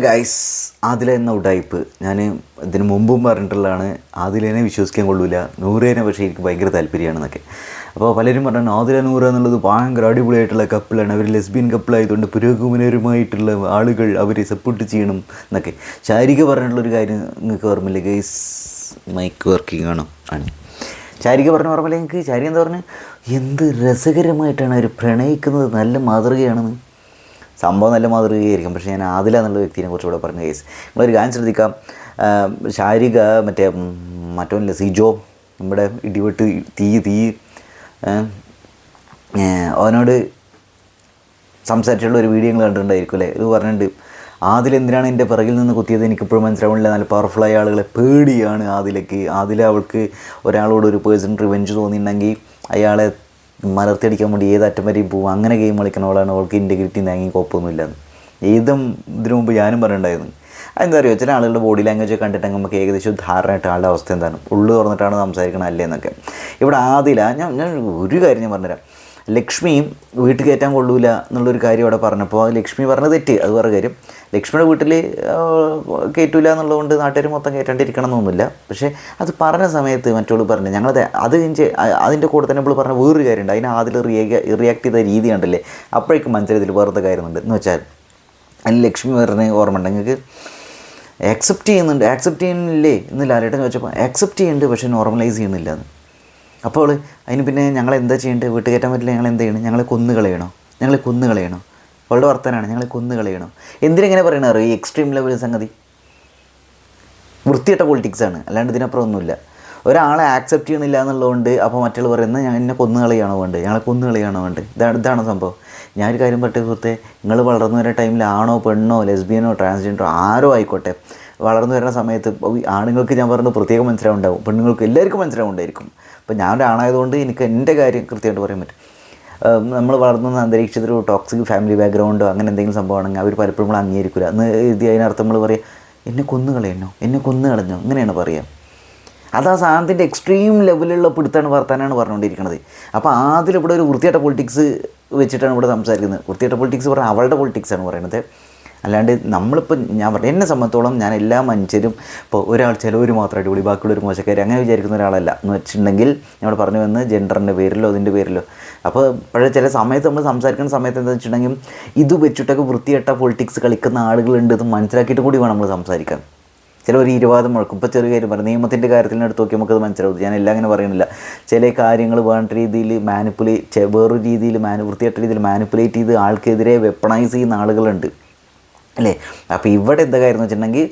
Guys Adila എന്ന ഉടായ്പ് ഞാൻ ഇതിന് മുമ്പും പറഞ്ഞിട്ടുള്ളതാണ് ആദിലേനെ വിശ്വസിക്കാൻ കൊള്ളൂല നൂറേനെ പക്ഷേ എനിക്ക് ഭയങ്കര താല്പര്യമാണെന്നൊക്കെ. അപ്പോൾ പലരും പറഞ്ഞു ആദില നൂറ എന്നുള്ളത് ഭയങ്കര അടിപൊളിയായിട്ടുള്ള കപ്പിളാണ് അവർ ലെസ്ബിയൻ കപ്പിളായതുകൊണ്ട് പുരോഗമനപരമായിട്ടുള്ള ആളുകൾ അവരെ സപ്പോർട്ട് ചെയ്യണം എന്നൊക്കെ. ശാരിക പറഞ്ഞിട്ടുള്ളൊരു കാര്യം നിങ്ങൾക്ക് ഓർമ്മയില്ലേ ഗൈസ് മൈക്ക് വർക്കിംഗ് ആണോ? ആണ്. ചാരിക പറഞ്ഞ ഓർമ്മയില്ല എനിക്ക് ചാരി എന്താ പറഞ്ഞു? എന്ത് രസകരമായിട്ടാണ് അവർ പ്രണയിക്കുന്നത്. നല്ല മാതൃകയാണെന്ന്. സംഭവം നല്ല മാതൃകയായിരിക്കും. പക്ഷേ ഞാൻ ആദില എന്നുള്ള വ്യക്തിനെ ഇവിടെ പറഞ്ഞ കേസ് നമ്മളൊരു കാര്യം ശ്രദ്ധിക്കാം. ശാരിക മറ്റേ മറ്റോനില്ല സിജോ നമ്മുടെ ഇടിവെട്ട് തീ തീ അവനോട് സംസാരിച്ചുള്ള ഒരു വീഡിയോ നിങ്ങൾ കണ്ടിട്ടുണ്ടായിരിക്കും അല്ലേ? ഇത് പറഞ്ഞിട്ടുണ്ട് ആദിൽ എന്തിനാണ് എന്റെ പിറകിൽ നിന്ന് കുത്തിയത്? എനിക്കിപ്പോഴും മനസ്സിലാവുന്നില്ല. നല്ല പവർഫുള്ളായ ആളുകളെ പേടിയാണ് ആദിലേക്ക് ആദില അവൾക്ക് ഒരാളോട് ഒരു പേഴ്സൺ റിവെഞ്ച് തോന്നിയിട്ടുണ്ടെങ്കിൽ അയാളെ മലർത്തിയടിക്കാൻ വേണ്ടി ഏത് അറ്റം വരെയും പോകും അങ്ങനെ ഗെയിം കളിക്കണവളാണ് അവൾക്ക് ഇന്റഗ്രിറ്റി താങ്ങി കുഴപ്പമൊന്നുമില്ല ഏതും ഇതിനു മുമ്പ് ഞാനും പറഞ്ഞിട്ടുണ്ടായിരുന്നു. അതെന്താ പറയുക ചില ആളുകളുടെ ബോഡി ലാംഗ്വേജ് കണ്ടിട്ട് നമുക്ക് ഏകദേശം ധാരണയായിട്ട് ആളുടെ അവസ്ഥ എന്താണ്? ഉള്ളു തുറന്നിട്ടാണ് സംസാരിക്കണം അല്ലേ എന്നൊക്കെ. ഇവിടെ ആദില ഞാൻ ഞാൻ ഒരു കാര്യം ഞാൻ പറഞ്ഞുതരാം. ലക്ഷ്മിയും വീട്ടിൽ കയറ്റാൻ കൊള്ളൂല എന്നുള്ളൊരു കാര്യം അവിടെ പറഞ്ഞപ്പോൾ ലക്ഷ്മി പറഞ്ഞത് തെറ്റ് അത് വേറെ കാര്യം. ലക്ഷ്മിയുടെ വീട്ടിൽ കയറ്റൂല എന്നുള്ളതുകൊണ്ട് നാട്ടുകാർ മൊത്തം കയറ്റാണ്ടിരിക്കണം എന്നൊന്നുമില്ല. പക്ഷേ അത് പറഞ്ഞ സമയത്ത് മറ്റുള്ള പറഞ്ഞു ഞങ്ങളത് അത് കഴിഞ്ഞ് അതിന്റെ കൂടെ തന്നെ ഇപ്പോൾ പറഞ്ഞ വേറൊരു കാര്യമുണ്ട്. അതിന് ആദ്യം റിയാക്ട് റിയാക്ട് ചെയ്ത രീതി കണ്ടില്ലേ? അപ്പോഴേക്കും മനസ്സിലായതിൽ വേറത്തെ കാര്യമുണ്ട്. എന്ന് വെച്ചാൽ അതിൽ ലക്ഷ്മി പറഞ്ഞ ഓർമ്മ ഉണ്ട് നിങ്ങൾക്ക്? ആക്സെപ്റ്റ് ചെയ്യുന്നുണ്ട് ആക്സെപ്റ്റ് ചെയ്യുന്നില്ലേ? എന്ന് ലാലേട്ടൻ ചോദിച്ചപ്പോൾ ആക്സെപ്റ്റ് ചെയ്യുന്നുണ്ട് പക്ഷേ നോർമലൈസ് ചെയ്യുന്നില്ല എന്ന്. അപ്പോൾ അതിന് പിന്നെ ഞങ്ങൾ എന്താ ചെയ്യേണ്ടത്? വീട്ടിൽ കയറ്റാൻ പറ്റില്ല ഞങ്ങൾ എന്ത് ചെയ്യണം? ഞങ്ങളെ കൊന്നു കളയണോ? ഞങ്ങൾ കൊന്നു കളയണോ? അവളുടെ വർത്തനാണ്? ഞങ്ങൾ കൊന്നു കളയണോ? എന്തിനെങ്ങനെ പറയണ അറിയോ? ഈ എക്സ്ട്രീം ലെവൽ സംഗതി. വൃത്തിയിട്ട പൊളിറ്റിക്സാണ് അല്ലാണ്ട് ഇതിനപ്പുറം ഒന്നുമില്ല ഒരാളെ ആക്സെപ്റ്റ് ചെയ്യണില്ല എന്നുള്ളതുകൊണ്ട് അപ്പോൾ മറ്റുള്ളവർ പറയുന്നത് ഞാൻ എന്നെ കൊന്നു കളിയാണോ വേണ്ടത്? ഞങ്ങളെ കൊന്നു കളിയാണോ വേണ്ടത്? ഇതാണ് ഇതാണ് സംഭവം. ഞാനൊരു കാര്യം പറ്റിയ സുഹൃത്തെ നിങ്ങൾ വളർന്നു വരുന്ന ടൈമിൽ ആണോ പെണ്ണോ ലെസ്ബിയനോ ട്രാൻസ്ജെൻഡറോ ആരോ ആയിക്കോട്ടെ. വളർന്നു വരുന്ന സമയത്ത് ആണുങ്ങൾക്ക് ഞാൻ പറഞ്ഞു പ്രത്യേകം മനസ്സിലാവും ഉണ്ടാവും. പെണ്ണുങ്ങൾക്ക് എല്ലാവർക്കും മനസ്സിലാവുണ്ടായിരിക്കും അപ്പോൾ ഞാൻ ഒരാണായതുകൊണ്ട് എനിക്ക് എന്റെ കാര്യം കൃത്യമായിട്ട് പറയാൻ പറ്റും. നമ്മൾ വളർന്ന അന്തരീക്ഷത്തിൽ ഒരു ടോക്സിക് ഫാമിലി ബാക്ക്ഗ്രൗണ്ടോ അങ്ങനെ എന്തെങ്കിലും സംഭവമാണെങ്കിൽ അവർ പലപ്പോഴും നമ്മൾ അംഗീകരിക്കില്ല എന്ന് എഴുതി അതിനർത്ഥം നമ്മൾ പറയാം എന്നെ കൊന്നു കളയണോ എന്നെ കൊന്നു കളഞ്ഞോ? ഇങ്ങനെയാണ് പറയുക അത് ആ സാധനത്തിന്റെ എക്സ്ട്രീം ലെവലിലുള്ള പിടുത്താണ് വർത്താനാണ് പറഞ്ഞുകൊണ്ടിരിക്കുന്നത് അപ്പോൾ ആദ്യം ഇവിടെ ഒരു വൃത്തിയായിട്ട പൊളിറ്റിക്സ് വെച്ചിട്ടാണ് ഇവിടെ സംസാരിക്കുന്നത്. വൃത്തിയായിട്ട പൊളിറ്റിക്സ് പറഞ്ഞാൽ അവളുടെ പൊളിറ്റിക്സാണ് പറയുന്നത്. അല്ലാണ്ട് നമ്മളിപ്പോൾ ഞാൻ പറഞ്ഞു എന്നെ സംബന്ധിച്ചോളം ഞാൻ എല്ലാ മനുഷ്യരും ഇപ്പോൾ ഒരാൾ ചിലവർ മാത്രം അടിപൊളി ബാക്കിയുള്ള ഒരു മോശക്കാരി അങ്ങനെ വിചാരിക്കുന്ന ഒരാളല്ല. എന്ന് വെച്ചിട്ടുണ്ടെങ്കിൽ നമ്മൾ പറഞ്ഞു വന്ന് ജെൻഡറിന്റെ പേരിലോ അതിന്റെ പേരിലോ. അപ്പോൾ പഴയ ചില സമയത്ത് നമ്മൾ സംസാരിക്കുന്ന സമയത്ത് എന്താ വെച്ചിട്ടുണ്ടെങ്കിൽ ഇത് വെച്ചിട്ടൊക്കെ വൃത്തികെട്ട പൊളിറ്റിക്സ് കളിക്കുന്ന ആളുകളുണ്ട് ഇത് മനസ്സിലാക്കിയിട്ട് കൂടി വേണം നമ്മൾ സംസാരിക്കാൻ. ചില ഒരു ഇരുവാദം മുഴക്കും. ഇപ്പോൾ ചെറിയ കാര്യം പറയും നിയമത്തിന്റെ കാര്യത്തിൽ എടുത്ത് നോക്കി നമുക്കത് മനസ്സിലാവും ഞാൻ എല്ലാം അങ്ങനെ പറയുന്നില്ല. ചില കാര്യങ്ങൾ വേണ്ട രീതിയിൽ മാനിപ്പുലേറ്റ് വേറൊരു രീതിയിൽ മാനി വൃത്തിയായിട്ട രീതിയിൽ മാനിപ്പുലേറ്റ് ചെയ്ത് ആൾക്കെതിരെ വെപ്പണൈസ് ചെയ്യുന്ന ആളുകളുണ്ട്. അല്ലേ? അപ്പോൾ ഇവിടെ എന്താ കാര്യം എന്ന് വെച്ചിട്ടുണ്ടെങ്കിൽ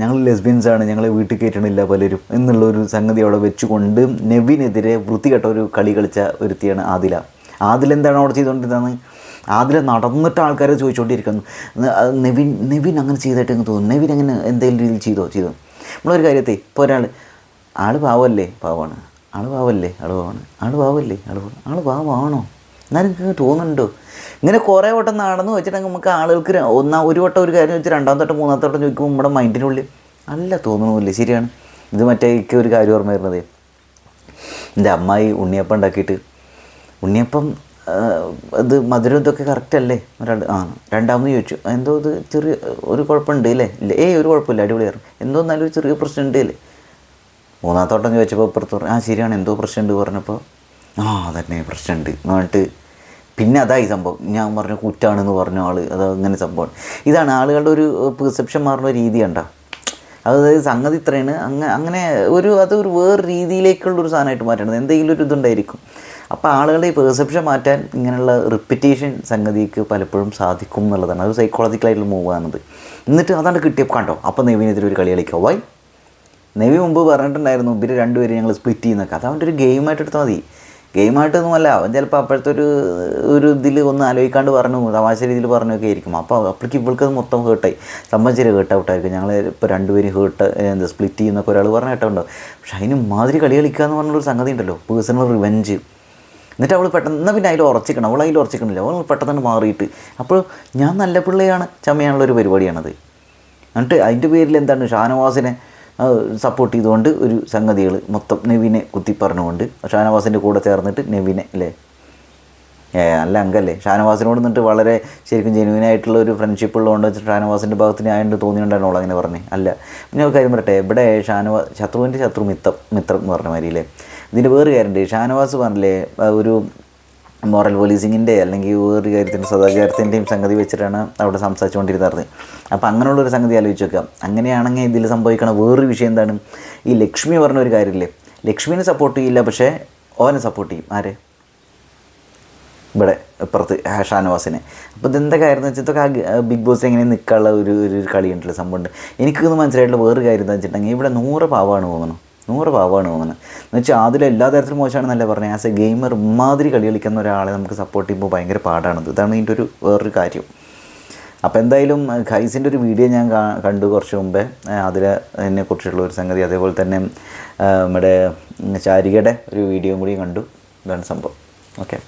ഞങ്ങൾ ലെസ്ബിയൻസ് ആണ് ഞങ്ങളെ വീട്ടിൽ കയറ്റണില്ല പലരും എന്നുള്ളൊരു സംഗതി അവിടെ വെച്ചുകൊണ്ട് നെവിനെതിരെ വൃത്തികെട്ട ഒരു കളി കളിച്ച ഒരുത്തിയാണ് ആദില. ആദില എന്താണ് അവിടെ ചെയ്തുകൊണ്ടിരുന്നത്? ആദില നടന്നിട്ട് ആൾക്കാരെ ചോദിച്ചുകൊണ്ടിരിക്കുന്നു നെവിൻ നെവിൻ അങ്ങനെ ചെയ്തിട്ട് എനിക്ക് തോന്നുന്നു? നെവിൻ അങ്ങനെ എന്തെങ്കിലും രീതിയിൽ ചെയ്തോ ചെയ്തോ? നമ്മളൊരു കാര്യത്തെ ഇപ്പോൾ ഒരാൾ ആൾ പാവമല്ലേ പാവമാണ് ആൾ പാവമല്ലേ ആൾ പാവമാണ് ആൾ പാവമല്ലേ ആൾ ആൾ പാവമാണോ എന്നാലും നിങ്ങൾക്ക് തോന്നുന്നുണ്ടോ? ഇങ്ങനെ കുറേ വട്ടം നടന്ന് വെച്ചിട്ടുണ്ടെങ്കിൽ നമുക്ക് ആളുകൾക്ക് ഒന്നാ ഒരു വട്ടം ഒരു കാര്യം വെച്ച് രണ്ടാമത്തെ വട്ടം മൂന്നാമത്തെ വട്ടം ചോദിക്കുമ്പോൾ നമ്മുടെ മൈൻഡിനുള്ളിൽ അല്ല തോന്നണമില്ലേ? ശരിയാണ്. ഇത് മറ്റേ എനിക്ക് ഒരു കാര്യം ഓർമ്മ വരുന്നത്. എന്റെ അമ്മായി ഉണ്ണിയപ്പം ഉണ്ടാക്കിയിട്ട് ഉണ്ണിയപ്പം ഇത് മധുരം ഇതൊക്കെ കറക്റ്റ് അല്ലേ? രണ്ട് ആ രണ്ടാമത് ചോദിച്ചു. എന്തോ ഇത് ചെറിയ ഒരു കുഴപ്പമുണ്ട് അല്ലേ? ഇല്ല ഏയ് ഒരു കുഴപ്പമില്ല അടിപൊളിയായിരുന്നു എന്തോ നല്ലൊരു ചെറിയ പ്രശ്നമുണ്ട് അല്ലേ? മൂന്നാം തോട്ടം ചോദിച്ചപ്പോൾ ഇപ്പുറത്ത് പറഞ്ഞു ആ ശരിയാണ് എന്തോ പ്രശ്നമുണ്ട് പറഞ്ഞപ്പോൾ ആ അതന്നെ പ്രശ്നമുണ്ട് എന്ന് പറഞ്ഞിട്ട് പിന്നെ അതായി സംഭവം. ഞാൻ പറഞ്ഞ കുറ്റാണെന്ന് പറഞ്ഞ ആൾ അത് അങ്ങനെ സംഭവം. ഇതാണ് ആളുകളുടെ ഒരു പെർസെപ്ഷൻ മാറുന്ന രീതി കണ്ടോ. അതായത് സംഗതി ഇത്രയാണ്. അങ്ങനെ അങ്ങനെ ഒരു അതൊരു വേറെ രീതിയിലേക്കുള്ളൊരു സാധനമായിട്ട് മാറ്റണത് എന്തെങ്കിലും ഒരു ഇതുണ്ടായിരിക്കും. അപ്പോൾ ആളുകളുടെ ഈ പെർസെപ്ഷൻ മാറ്റാൻ ഇങ്ങനെയുള്ള റിപ്പിറ്റേഷൻ സംഗതിക്ക് പലപ്പോഴും സാധിക്കും എന്നുള്ളതാണ്. അത് സൈക്കോളജിക്കലായിട്ടുള്ള മൂവ് ആണത്. എന്നിട്ട് അതാണ് കിട്ടിയപ്പോൾ കണ്ടോ? അപ്പോൾ നെവിനെതിരെ ഒരു കളി കളിക്കാം. വൈ? നെവി മുമ്പ് പറഞ്ഞിട്ടുണ്ടായിരുന്നു ഇവർ രണ്ടുപേരും ഞങ്ങൾ സ്പ്ലിറ്റ് ചെയ്യുന്നൊക്കെ. അത് അവന്റെ ഒരു ഗെയിമായിട്ട് എടുത്താൽ മതി. ഗെയിമായിട്ടൊന്നുമല്ല. അവൻ ചിലപ്പോൾ അപ്പോഴത്തെ ഒരു ഒരു ഇതിൽ ഒന്ന് ആലോചിക്കാണ്ട് പറഞ്ഞു തമാശ രീതിയിൽ പറഞ്ഞൊക്കെ ആയിരിക്കും. അപ്പോൾ അപ്പോഴേക്ക് ഇവൾക്ക് അത് മൊത്തം ഹേർട്ടായി സംബന്ധിച്ചൊരു ഹേർട്ട് ഔട്ടായിരിക്കും ഞങ്ങൾ ഇപ്പോൾ രണ്ടുപേരും ഹേർട്ട് എന്താ സ്പ്ലിറ്റ് ചെയ്യുന്നൊക്കെ ഒരാൾ പറഞ്ഞ കേട്ടോ പക്ഷേ അതിന് മാതിരി കളി കളിക്കുക എന്ന് പറഞ്ഞൊരു സംഗതി ഉണ്ടല്ലോ. പേഴ്സണൽ റിവെഞ്ച് എന്നിട്ട് അവൾ പെട്ടെന്ന് പിന്നെ അതിൽ ഉറച്ചിക്കണം. അവൾ അതിൽ ഉറച്ചിക്കണില്ല. അവൾ പെട്ടെന്ന് മാറിയിട്ട്. അപ്പോൾ ഞാൻ നല്ല പിള്ളയാണ്. ചമയാനുള്ള ഒരു പരിപാടിയാണത്. എന്നിട്ട് അതിന്റെ പേരിൽ എന്താണ് ഷാനവാസിനെ സപ്പോർട്ട് ചെയ്തുകൊണ്ട് ഒരു സംഗതികൾ മൊത്തം നെവിനെ കുത്തി പറഞ്ഞുകൊണ്ട് ഷാനവാസിന്റെ കൂടെ ചേർന്നിട്ട് നെവിനെ അല്ലേ? ഏ, നല്ല അംഗല്ലേ. ഷാനവാസിനോട് നിന്നിട്ട് വളരെ ശരിക്കും ജെനുവിനായിട്ടുള്ള ഒരു ഫ്രണ്ട്ഷിപ്പ് ഉള്ളതുകൊണ്ട് വെച്ചിട്ട് ഷാനവാസിന്റെ ഭാഗത്ത് ഞാനുണ്ട് തോന്നിയിട്ടുണ്ടായിരുന്നോളൂ അങ്ങനെ പറഞ്ഞേ. അല്ല പിന്നെ ഒരു കാര്യം പറയട്ടെ ഇവിടെ ഷാനവാ ശത്രുവിന്റെ ശത്രു മിത്രം മിത്രം എന്ന് പറഞ്ഞ മാതിരി അല്ലേ? ഇതിന്റെ വേറെ കാര്യമുണ്ട്. ഷാനവാസ് പറഞ്ഞില്ലേ ഒരു മോറൽ പോലീസിങ്ങിന്റെ അല്ലെങ്കിൽ വേറൊരു കാര്യത്തിന്റെ സദാചാരത്തിന്റെയും സംഗതി വെച്ചിട്ടാണ് അവിടെ സംസാരിച്ചുകൊണ്ടിരുന്നത്. അപ്പോൾ അങ്ങനെയുള്ളൊരു സംഗതി ആലോചിച്ച് വെക്കുക അങ്ങനെയാണെങ്കിൽ ഇതിൽ സംഭവിക്കണ വേറൊരു വിഷയം എന്താണ്? ഈ ലക്ഷ്മി പറഞ്ഞ ഒരു കാര്യമില്ലേ? ലക്ഷ്മിനെ സപ്പോർട്ട് ചെയ്യില്ല പക്ഷേ ഓനെ സപ്പോർട്ട് ചെയ്യും. ആര്? ഇവിടെ ഇപ്പുറത്ത് ഷാനവാസിനെ. അപ്പോൾ ഇതെന്താ കാര്യം എന്ന് വെച്ചാൽ ഇതൊക്കെ ആ ബിഗ് ബോസ് എങ്ങനെ നിൽക്കാനുള്ള ഒരു ഒരു കളിയുണ്ടല്ലോ സംഭവമുണ്ട്. എനിക്കൊന്നും മനസ്സിലായിട്ടുള്ള വേറൊരു കാര്യം എന്താ വെച്ചിട്ടുണ്ടെങ്കിൽ ഇവിടെ നൂറ് പാവമാണ് തോന്നുന്നു നൂറ് പാവമാണ് തോന്നുന്നത് എന്ന് വെച്ചാൽ അതിൽ എല്ലാ തരത്തിലും മോശമാണെന്നല്ല പറഞ്ഞത് ആസ് എ ഗെയിമർ ഇമാതിരി കളി കളിക്കുന്ന ഒരാളെ നമുക്ക് സപ്പോർട്ട് ചെയ്യുമ്പോൾ ഭയങ്കര പാടാണത്. ഇതാണ് ഇതിന്റെ ഒരു വേറൊരു കാര്യം. അപ്പോൾ എന്തായാലും ഖൈസിന്റെ ഒരു വീഡിയോ ഞാൻ കണ്ടു കുറച്ച് മുമ്പേ. അതിൽ അതിനെക്കുറിച്ചുള്ള ഒരു സംഗതി. അതേപോലെ തന്നെ നമ്മുടെ ചാരികയുടെ ഒരു വീഡിയോ കൂടി കണ്ടു. ഇതാണ് സംഭവം. ഓക്കെ